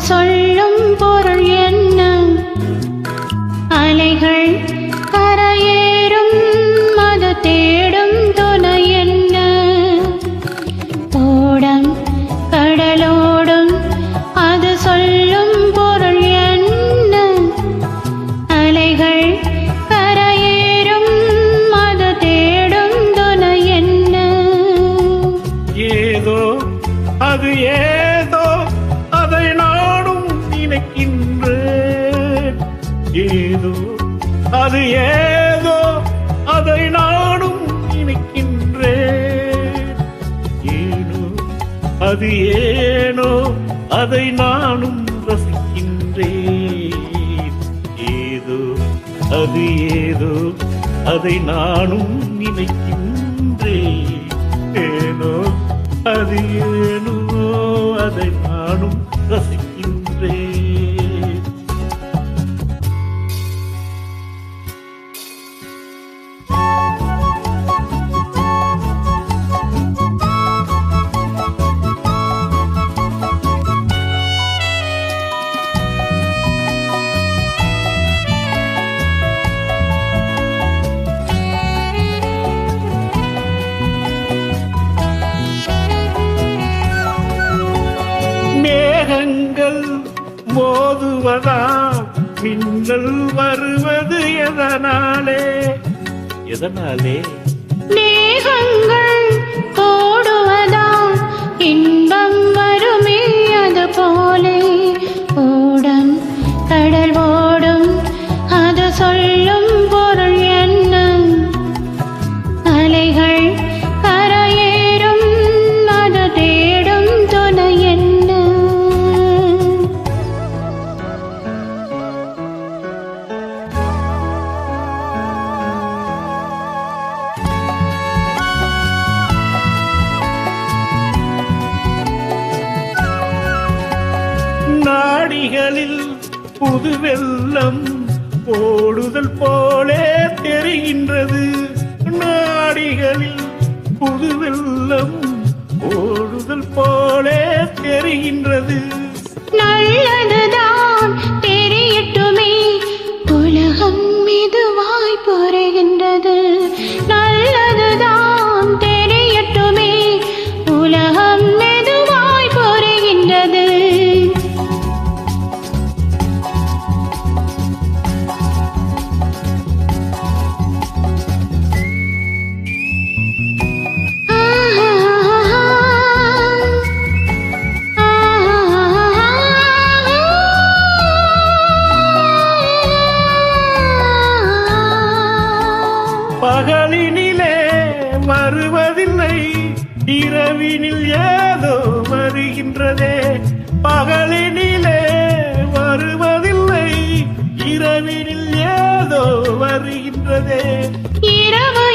சொல்லும் பொருள் என்ன? அலைகள் கரையேறும் மதத்தேர் நினைக்கின்றேன் ஏதோ அது ஏதோ அதை நானும் நினைக்கின்றேன். ஏனோ அது ஏனோ அதை நானும் ரசிக்கின்றேன். ஏதோ அது ஏதோ அதை நானும் நினைக்கின்றேன். ஏனோ அது ஏனோ அதை நானும் மோதுவதா மின்னல் வருவது எதனாலே? எதனாலே? நாடிகளில் புது வெள்ளம் ஓடுதல் போலே தெரிகின்றது. நாடிகளில் புது வெள்ளம் ஓடுதல் போலே தெரிகின்றது. பகலினிலே வருவதில்லை. இரவினில் ஏதோ வருகின்றதே. பகலினிலே வருவதில்லை. இரவினில் ஏதோ வருகின்றதே. இரவு